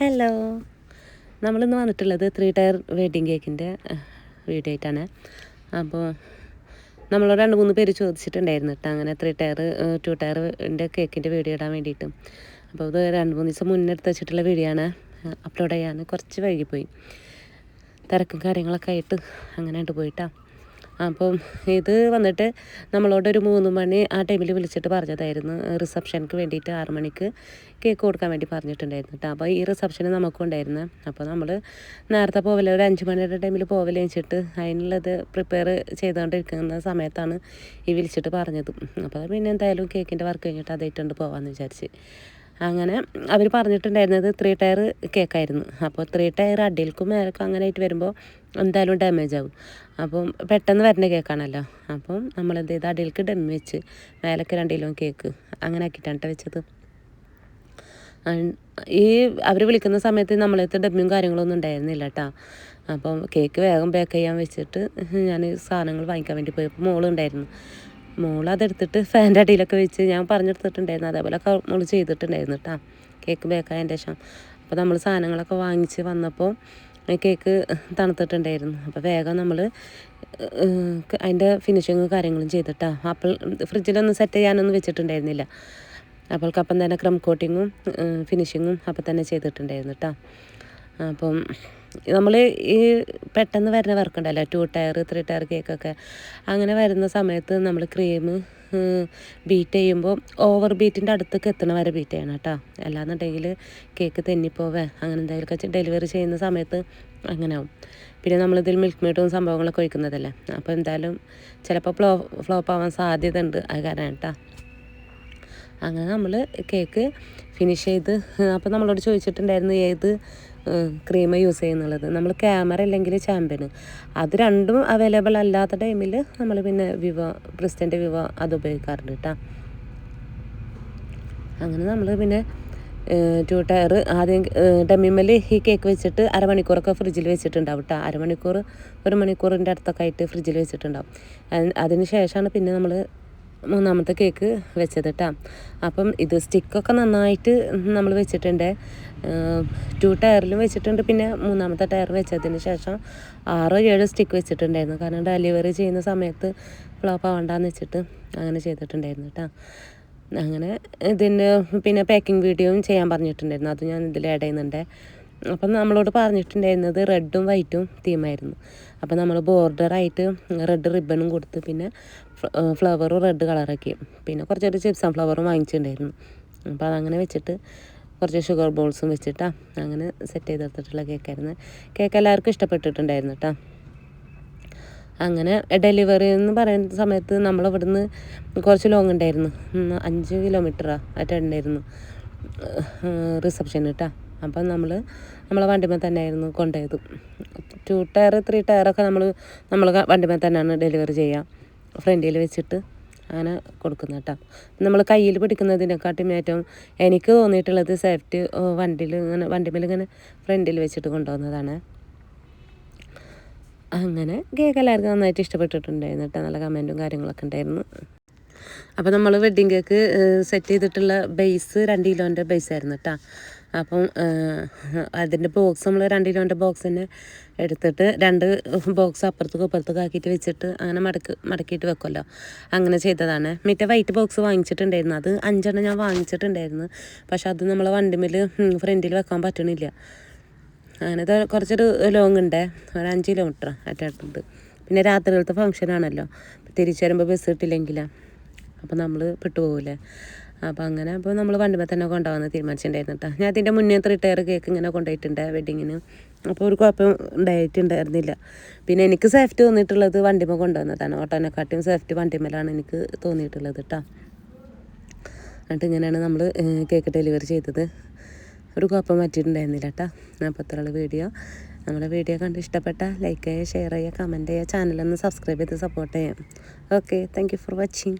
Hello നമ്മളിന്ന് വന്നിട്ടുള്ളത് three tier wedding കേക്കിന്റെ വീഡിയോ ആയിട്ടാണ്. അപ്പോൾ നമ്മൾ രണ്ട് മൂന്ന് പേര് ചോദിച്ചിട്ടുണ്ടായിരുന്നു കേട്ടോ അങ്ങനെ ത്രീ ടയർ ടു ടയറിന്റെ കേക്കിന്റെ വീഡിയോ ഇടാൻ വേണ്ടിയിട്ട്. അപ്പോൾ ഇത് രണ്ട് മൂന്ന് ദിവസം മുന്നേ എടുത്ത് വെച്ചിട്ടുള്ള വീഡിയോ ആണ് അപ്ലോഡ് ചെയ്യാൻ കുറച്ച് വൈകിപ്പോയി. തിരക്കും കാര്യങ്ങളൊക്കെ ആയിട്ട് അങ്ങനെ ഉണ്ട് പോയിട്ടാ. അപ്പം ഇത് വന്നിട്ട് നമ്മളോട് ഒരു മൂന്ന് മണി ആ ടൈമിൽ വിളിച്ചിട്ട് പറഞ്ഞതായിരുന്നു. റിസപ്ഷനുക്ക് വേണ്ടിയിട്ട് ആറ് മണിക്ക് കേക്ക് കൊടുക്കാൻ വേണ്ടി പറഞ്ഞിട്ടുണ്ടായിരുന്നു കേട്ടോ അപ്പോൾ ഈ റിസപ്ഷന് നമുക്കും ഉണ്ടായിരുന്നു. അപ്പോൾ നമ്മൾ നേരത്തെ പോവല ഒരു അഞ്ച് മണിയുടെ ടൈമിൽ പോവല വെച്ചിട്ട് അതിനുള്ളത് പ്രിപ്പയർ ചെയ്തുകൊണ്ടിരിക്കുന്ന സമയത്താണ് ഈ വിളിച്ചിട്ട് പറഞ്ഞത്. അപ്പോൾ പിന്നെ എന്തായാലും കേക്കിന്റെ വർക്ക് കഴിഞ്ഞിട്ട് അതായിട്ടുണ്ട് പോകാമെന്ന് വിചാരിച്ച്. അങ്ങനെ അവർ പറഞ്ഞിട്ടുണ്ടായിരുന്നത് ത്രീ ടയർ കേക്കായിരുന്നു. അപ്പോൾ ത്രീ ടയർ അടിയിൽക്കും മേലക്കും അങ്ങനെ ആയിട്ട് വരുമ്പോൾ എന്തായാലും ഡാമേജ് ആവും. അപ്പം പെട്ടെന്ന് വരുന്ന കേക്കാണല്ലോ. അപ്പം നമ്മളെന്ത് ചെയ്ത്? അടിയിൽക്ക് ഡമ്മി വെച്ച് മേലക്ക് രണ്ട് കിലോ കേക്ക് അങ്ങനെ ആക്കിയിട്ടാണ് ട്ടോ വെച്ചത്. ഈ അവർ വിളിക്കുന്ന സമയത്ത് നമ്മളത്തെ ഡമ്മിയും കാര്യങ്ങളൊന്നും ഉണ്ടായിരുന്നില്ല കേട്ടോ അപ്പം കേക്ക് വേഗം ബേക്ക് ചെയ്യാൻ വെച്ചിട്ട് ഞാൻ സാധനങ്ങൾ വാങ്ങിക്കാൻ വേണ്ടി പോയപ്പോൾ മോളുണ്ടായിരുന്നു. മോൾ അതെടുത്തിട്ട് ഫാന്റെ അടിയിലൊക്കെ വെച്ച് ഞാൻ പറഞ്ഞെടുത്തിട്ടുണ്ടായിരുന്നു. അതേപോലെ മോൾ ചെയ്തിട്ടുണ്ടായിരുന്നു കേട്ടോ കേക്ക് ബേക്കായതിന്റെ ശേഷം. അപ്പോൾ നമ്മൾ സാധനങ്ങളൊക്കെ വാങ്ങിച്ച് വന്നപ്പോൾ കേക്ക് തണുത്തിട്ടുണ്ടായിരുന്നു. അപ്പോൾ വേഗം നമ്മൾ അതിന്റെ ഫിനിഷിങ് കാര്യങ്ങളും ചെയ്തിട്ടാ അപ്പോൾ ഫ്രിഡ്ജിലൊന്നും സെറ്റ് ചെയ്യാനൊന്നും വെച്ചിട്ടുണ്ടായിരുന്നില്ല. അപ്പോൾക്കപ്പം തന്നെ ക്രം കോട്ടിങ്ങും ഫിനിഷിങ്ങും അപ്പം തന്നെ ചെയ്തിട്ടുണ്ടായിരുന്നു കേട്ടോ അപ്പം നമ്മൾ ഈ പെട്ടെന്ന് വരുന്ന വർക്കുണ്ടല്ലോ ടു ടയർ ത്രീ ടയർ കേക്കൊക്കെ അങ്ങനെ വരുന്ന സമയത്ത് നമ്മൾ ക്രീം ബീറ്റ് ചെയ്യുമ്പോൾ ഓവർ ബീറ്റിന്റെ അടുത്തേക്ക് എത്തണ വരെ ബീറ്റ് ചെയ്യണം കേട്ടോ. അല്ലാന്നുണ്ടെങ്കിൽ കേക്ക് തെന്നിപ്പോവേ. അങ്ങനെ എന്തെങ്കിലുമൊക്കെ ഡെലിവറി ചെയ്യുന്ന സമയത്ത് അങ്ങനെ ആവും. പിന്നെ നമ്മളിതിൽ മിൽക്ക് മെയ്ഡും സംഭവങ്ങളൊക്കെ ഒഴിക്കുന്നതല്ലേ. അപ്പോൾ എന്തായാലും ചിലപ്പോൾ ഫ്ലോ ഫ്ലോപ്പ് ആവാൻ സാധ്യത ഉണ്ട് അത് കാരണം കേട്ടോ. അങ്ങനെ നമ്മൾ കേക്ക് ഫിനിഷ് ചെയ്ത് അപ്പോൾ നമ്മളോട് ചോദിച്ചിട്ടുണ്ടായിരുന്നു ഏത് ക്രീം യൂസ് ചെയ്യുന്നുള്ളത്. നമ്മൾ ക്യാമറ അല്ലെങ്കിൽ ചാമ്പ്യന് അത് രണ്ടും അവൈലബിൾ അല്ലാത്ത ടൈമിൽ നമ്മൾ പിന്നെ വിവോ ക്രിസ്റ്റന്റെ വിവോ അത് ഉപയോഗിക്കാറുണ്ട് കേട്ടോ അങ്ങനെ നമ്മൾ പിന്നെ ടു ടയർ ആദ്യം ഡമ്മിമ്മൽ ഈ കേക്ക് വെച്ചിട്ട് അരമണിക്കൂറൊക്കെ ഫ്രിഡ്ജിൽ വെച്ചിട്ടുണ്ടാവും കേട്ടോ അരമണിക്കൂർ ഒരു മണിക്കൂറിന്റെ അടുത്തൊക്കെ ആയിട്ട് ഫ്രിഡ്ജിൽ വെച്ചിട്ടുണ്ടാവും. അതിന് അതിന് ശേഷമാണ് പിന്നെ നമ്മൾ മൂന്നാമത്തെ കേക്ക് വെച്ചത് കേട്ടോ അപ്പം ഇത് സ്റ്റിക്കൊക്കെ നന്നായിട്ട് നമ്മൾ വെച്ചിട്ടുണ്ട്. ടു ടയറിലും വെച്ചിട്ടുണ്ട്. പിന്നെ മൂന്നാമത്തെ ടയർ വെച്ചതിന് ശേഷം ആറോ ഏഴോ സ്റ്റിക്ക് വെച്ചിട്ടുണ്ടായിരുന്നു. കാരണം ഡെലിവറി ചെയ്യുന്ന സമയത്ത് ഫ്ലോപ്പ് ആവണ്ടെന്ന് വെച്ചിട്ട് അങ്ങനെ ചെയ്തിട്ടുണ്ടായിരുന്നു കേട്ടോ അങ്ങനെ ഇതിന്റെ പിന്നെ പാക്കിംഗ് വീഡിയോയും ചെയ്യാൻ പറഞ്ഞിട്ടുണ്ടായിരുന്നു. അത് ഞാൻ ഇതിൽ ആഡ് ചെയ്യുന്നുണ്ട്. അപ്പം നമ്മളോട് പറഞ്ഞിട്ടുണ്ടായിരുന്നത് റെഡും വൈറ്റും തീമായിരുന്നു. അപ്പം നമ്മൾ ബോർഡറായിട്ട് റെഡ് റിബണും കൊടുത്ത് പിന്നെ ഫ്ലവറും റെഡ് കളറാക്കി. പിന്നെ കുറച്ചൊരു ചിപ്സൺ ഫ്ലവറും വാങ്ങിച്ചിട്ടുണ്ടായിരുന്നു. അപ്പോൾ അതങ്ങനെ വെച്ചിട്ട് കുറച്ച് ഷുഗർ ബോൾസും വെച്ചിട്ടാ അങ്ങനെ സെറ്റ് ചെയ്തെടുത്തിട്ടുള്ള കേക്കായിരുന്നു. കേക്ക് എല്ലാവർക്കും ഇഷ്ടപ്പെട്ടിട്ടുണ്ടായിരുന്നു കേട്ടോ അങ്ങനെ ഡെലിവറി എന്ന് പറയുന്ന സമയത്ത് നമ്മൾ ഇവിടുന്ന് കുറച്ച് ലോങ് ഉണ്ടായിരുന്നു. അഞ്ച് കിലോമീറ്ററാണ് ആയിട്ടുണ്ടായിരുന്നു റിസപ്ഷൻ കേട്ടോ അപ്പം നമ്മൾ നമ്മളെ വണ്ടിമേ തന്നെയായിരുന്നു കൊണ്ടുപോയത്. ടു ടയർ ത്രീ ടയറൊക്കെ നമ്മൾ നമ്മൾ വണ്ടിമേ തന്നെയാണ് ഡെലിവറി ചെയ്യുക. ഫ്രണ്ടിൽ വെച്ചിട്ട് അങ്ങനെ കൊടുക്കുന്ന കേട്ടോ. നമ്മൾ കയ്യിൽ പിടിക്കുന്നതിനെക്കാട്ടും ഏറ്റവും എനിക്ക് തോന്നിയിട്ടുള്ളത് സേഫ്റ്റി വണ്ടിയിൽ ഇങ്ങനെ വണ്ടിമേൽ ഇങ്ങനെ ഫ്രണ്ടിൽ വെച്ചിട്ട് കൊണ്ടുപോകുന്നതാണ്. അങ്ങനെ കേക്ക് എല്ലാവർക്കും നന്നായിട്ട് ഇഷ്ടപ്പെട്ടിട്ടുണ്ടായിരുന്നു കേട്ടോ. നല്ല കമന്റും കാര്യങ്ങളൊക്കെ ഉണ്ടായിരുന്നു. അപ്പോൾ നമ്മൾ വെഡ്ഡിങ് കേക്ക് സെറ്റ് ചെയ്തിട്ടുള്ള ബേസ് രണ്ട് കിലോന്റെ ബേസ് ആയിരുന്നു കേട്ടോ. അപ്പം അതിന്റെ ബോക്സ് നമ്മൾ രണ്ട് കിലോന്റെ ബോക്സ് തന്നെ എടുത്തിട്ട് രണ്ട് ബോക്സ് അപ്പുറത്തേക്ക് ഇപ്പുറത്തേക്ക് ആക്കിയിട്ട് വെച്ചിട്ട് അങ്ങനെ മടക്ക് മടക്കിയിട്ട് വെക്കുമല്ലോ അങ്ങനെ ചെയ്തതാണ്. മറ്റേ വൈറ്റ് ബോക്സ് വാങ്ങിച്ചിട്ടുണ്ടായിരുന്നു. അത് അഞ്ചെണ്ണം ഞാൻ വാങ്ങിച്ചിട്ടുണ്ടായിരുന്നു. പക്ഷെ അത് നമ്മളെ വണ്ടിമേൽ ഫ്രണ്ടിൽ വെക്കാൻ പറ്റണില്ല. അങ്ങനെ കുറച്ചൊരു ലോങ് ഉണ്ട്. ഒരു അഞ്ച് കിലോമീറ്റർ അറ്റാട്ടുണ്ട് പിന്നെ രാത്രിയിലത്തെ ഫംഗ്ഷനാണല്ലോ തിരിച്ചു വരുമ്പോൾ ബസ് കിട്ടില്ലെങ്കിലാണ് അപ്പോൾ നമ്മൾ പെട്ടുപോകില്ലേ അപ്പോൾ അങ്ങനെ അപ്പോൾ നമ്മൾ വണ്ടിമേ തന്നെ കൊണ്ടുപോകാമെന്ന് തീരുമാനിച്ചിട്ടുണ്ടായിരുന്നു കേട്ടോ ഞാൻ അതിന്റെ മുന്നേ റിട്ടയർ ടയർ കേക്ക് ഇങ്ങനെ കൊണ്ടുപോയിട്ടുണ്ട് വെഡിങ്ങിന് അപ്പോൾ ഒരു കുഴപ്പം ഉണ്ടായിട്ടുണ്ടായിരുന്നില്ല പിന്നെ എനിക്ക് സേഫ്റ്റി തോന്നിയിട്ടുള്ളത് വണ്ടിമേ കൊണ്ടുവന്നതാണ് ഓട്ടോനെക്കാട്ടിയും സേഫ്റ്റി വണ്ടിമേലാണ് എനിക്ക് തോന്നിയിട്ടുള്ളത് കേട്ടോ എന്നിട്ട് ഇങ്ങനെയാണ് നമ്മൾ കേക്ക് ഡെലിവറി ചെയ്തത്. ഒരു കുഴപ്പം പറ്റിയിട്ടുണ്ടായിരുന്നില്ല കേട്ടോ അപ്പോൾ അത്രയുള്ള വീഡിയോ നമ്മുടെ വീഡിയോ കണ്ട് ഇഷ്ടപ്പെട്ട ലൈക്ക് ചെയ്യുക ഷെയർ ചെയ്യുക കമന്റ് ചെയ്യുക ചാനലൊന്ന് സബ്സ്ക്രൈബ് ചെയ്ത് സപ്പോർട്ട് ചെയ്യാം. Okay thank for watching